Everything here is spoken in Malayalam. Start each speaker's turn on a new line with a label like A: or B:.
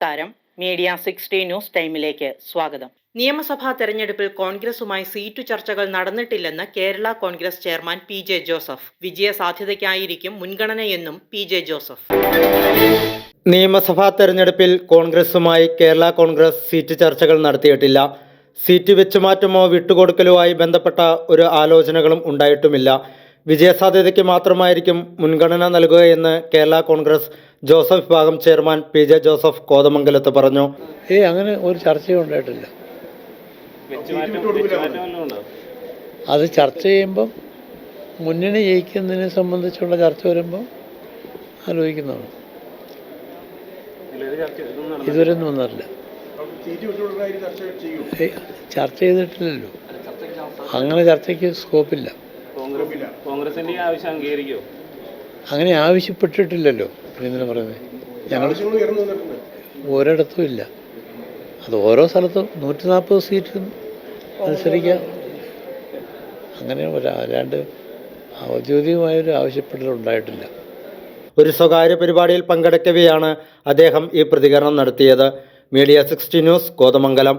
A: നമസ്കാരം. മീഡിയ സിക്സ്റ്റി ന്യൂസ് ടൈമിലേക്ക് സ്വാഗതം. നിയമസഭാ തെരഞ്ഞെടുപ്പിൽ കോൺഗ്രസുമായി സീറ്റു ചർച്ചകൾ നടന്നിട്ടില്ലെന്ന് Kerala Congress chairman P J Joseph. വിജയ സാധ്യതയ്ക്കായിരിക്കും മുൻഗണനയെന്നും പി ജെ ജോസഫ്.
B: നിയമസഭാ തെരഞ്ഞെടുപ്പിൽ കോൺഗ്രസുമായി കേരള കോൺഗ്രസ് സീറ്റ് ചർച്ചകൾ നടത്തിയിട്ടില്ല. സീറ്റ് വെച്ചുമാറ്റമോ വിട്ടുകൊടുക്കലോ ആയി ബന്ധപ്പെട്ട ഒരു ആലോചനകളും ഉണ്ടായിട്ടുമില്ല. വിജയസാധ്യതയ്ക്ക് മാത്രമായിരിക്കും മുൻഗണന നൽകുകയെന്ന് കേരള കോൺഗ്രസ് ജോസഫ് വിഭാഗം ചെയർമാൻ പി ജെ ജോസഫ് കോതമംഗലത്ത് പറഞ്ഞു.
C: ഏ അങ്ങനെ ഒരു ചർച്ചയും ഉണ്ടായിട്ടില്ല. അത് ചർച്ച ചെയ്യുമ്പം മുന്നണി ജയിക്കുന്നതിനെ സംബന്ധിച്ചുള്ള ചർച്ച വരുമ്പോൾ ആലോചിക്കുന്നതാണ്. ഇതുവരെ ഒന്നും വന്നിട്ടില്ല. ചർച്ച ചെയ്തിട്ടില്ലല്ലോ. അങ്ങനെ ചർച്ചയ്ക്ക് സ്കോപ്പില്ല
D: കോൺഗ്രസ് കോൺഗ്രസിന്റെ ഈ ആവശ്യം അംഗീകരിക്കുമോ
C: അങ്ങനെ ആവശ്യപ്പെട്ടിട്ടില്ലല്ലോ പിന്നെ എന്തിനാ പറയുന്നത് ഞങ്ങൾ ഒരിടത്തും ഇല്ല. അത് ഓരോ സ്ഥലത്തും നൂറ്റി നാൽപ്പത് സീറ്റും മത്സരിക്കാം. അങ്ങനെ ഒരു അല്ലാണ്ട് ഔദ്യോഗികമായൊരു ആവശ്യപ്പെടലുണ്ടായിട്ടില്ല
B: ഒരു സ്വകാര്യ പരിപാടിയിൽ പങ്കെടുക്കവെയാണ് അദ്ദേഹം ഈ പ്രതികരണം നടത്തിയത്. Media sixty news Kothamangalam.